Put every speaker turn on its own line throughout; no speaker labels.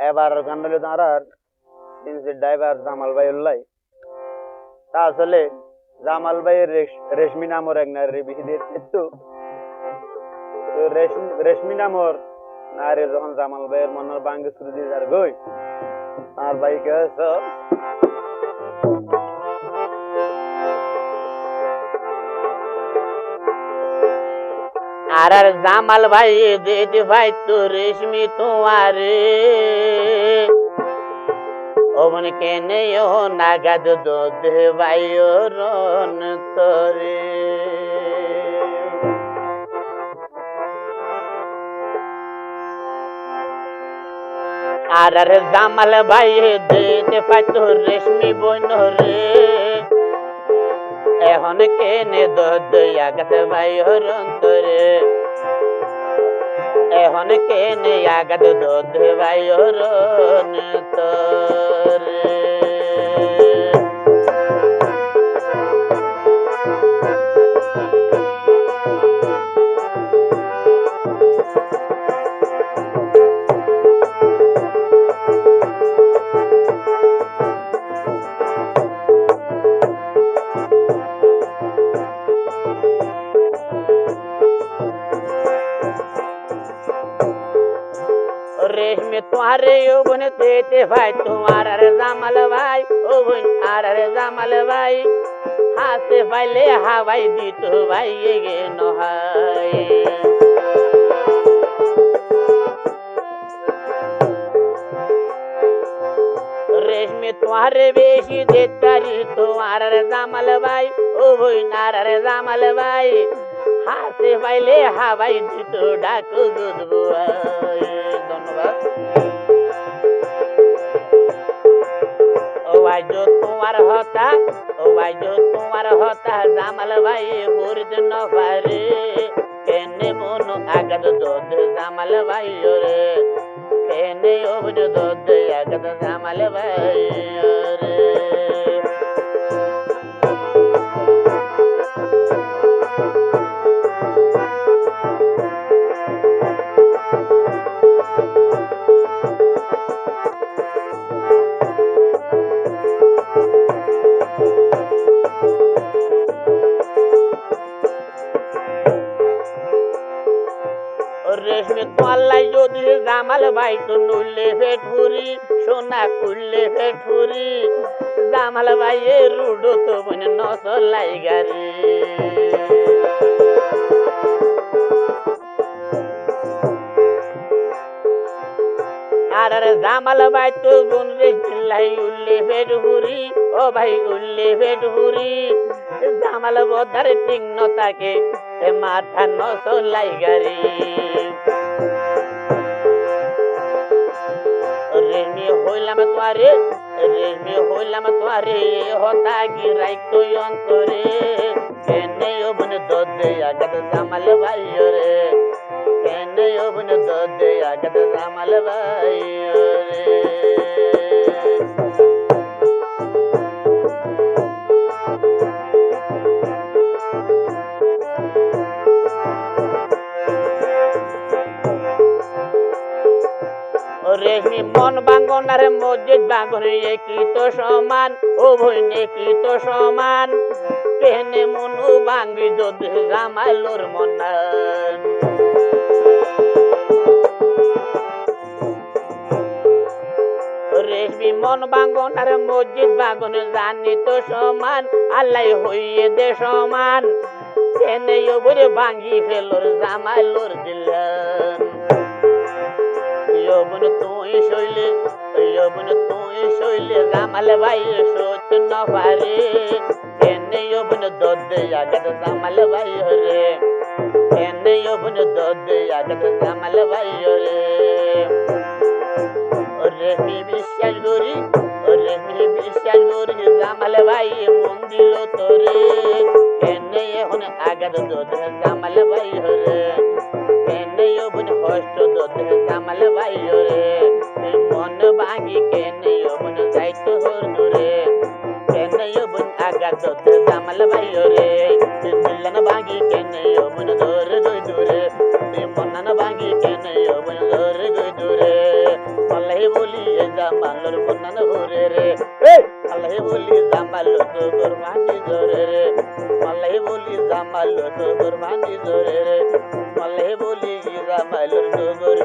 এবার গান্ডলি দাঁড়ার তিনশি ড্রাইভার জামাল ভাই উল্লাই তা আসলে জামাল ভাইয়ের রেশ- রেশমি নামর এক নারী বেশি দিয়ে একটু রেশমি নামর নারী যখন জামাল ভাইয়ের মনের বাঙ্গে শুরু দিয়ে যার গই আর ভাই কেছ
আর আর জামাল ভাই দিদি ভাই তো রেশমি তোমারে ওমন কেনে নাগাদ দুধ ভাই ও রন তরে আর আর জামাল ভাই দিদি ভাই তো রেশমি বোন রে। এখন কেনে দুধ আগাত ভাই অন্তরে এখন কেন আগাদ দুধ ভাই অন্তরে रेशमी तुम्हारे यौवन देते भाई, तुम्हारा जामल भाई ओ भाई आरा जामल भाई। हाथे भाईले हवाई दी तो भाई, ये गे नहाई तुम्हारे बेशी देतारी তোমার জামাল ভাই ও বইনার জামাল ভাই হাসে পাইলে হাবাই দুটো ডাকু দুধবো ধন্যবাদ। বাইজো তোমার হতা, ও বাইজো তোমার হতা জামাল ভাই মুরিদ নভারে কেনে মন আগত দোদ জামাল ভাই রে কেনে ওবজ দোদ আগত জামাল ভাই রে রেশমি তোয়াল্লাই যদি জামাল ভাই তো নুললে ফেট ফুরি সোনা কুললে ফেট ফুরি জামাল ভাই এ রুডো তো মনে নসলাই গারি আর জামাল ভাই তো গুন রে চিল্লাই উল্লে ফেট ফুরি ও ভাই উল্লে ফেট ফুরি জামাল বদার টিং নতাকে এ মাথা নসলাই গারি রেমি হইলাম তোয়ারে, রেমি হইলাম তোয়ারে, হতা গিরাই তো অন্তরে। কেনে অবন দদে আগত জামাল ভাই রে, কেনে অবন দদে আগত জামাল ভাই রে। রেশমি মন বাঙ্গনার মসজিদ বাঙ্গন একই তো সমান? ভইন একই তো সমান? কেনে মনু বাঙ্গি যদি রামালোর মনান রেশমি মন বাঙ্গনার মসজিদ বাঙ্গন জানি তো সমান, আল্লাহ হইয়ে দে সমান। কেনে ওবরে ভাঙ্গি ফেলোর জামালোর দিলান। যৌবন তুই শৈলে যৌবন তুই শৈলে রামাল ভাই সত্য ন পারে এনে যৌবন দদে আগত রামাল ভাই রে এনে যৌবন দদে আগত রামাল ভাই রে ওরে মি বিশ্বাস করি ওরে মি বিশ্বাস করি রামাল ভাই মন দিল তোরে এনে এখন আগত দদে রামাল ভাই রে কেনে যৌবন কষ্ট দোতে জামাল ভাই রে। মন ভাঙি কেনে যৌবন যাইতো হর দূরে কেনে যৌবন আগা দোতে জামাল ভাই রে। মিলন ভাঙি কেনে যৌবন ধরে গই দূরে মনন ভাঙি কেনে যৌবন ধরে গই দূরে মলাই বলি জামালর বন্যান হরে রে।
এই!
বলি জামাল তো গুরমানি জোরে রে। মালাই বলি জামাল তো গুরমানি জোরে রে। মালাই বলি জামাল ডুবুর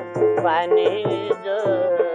পানি জোরে।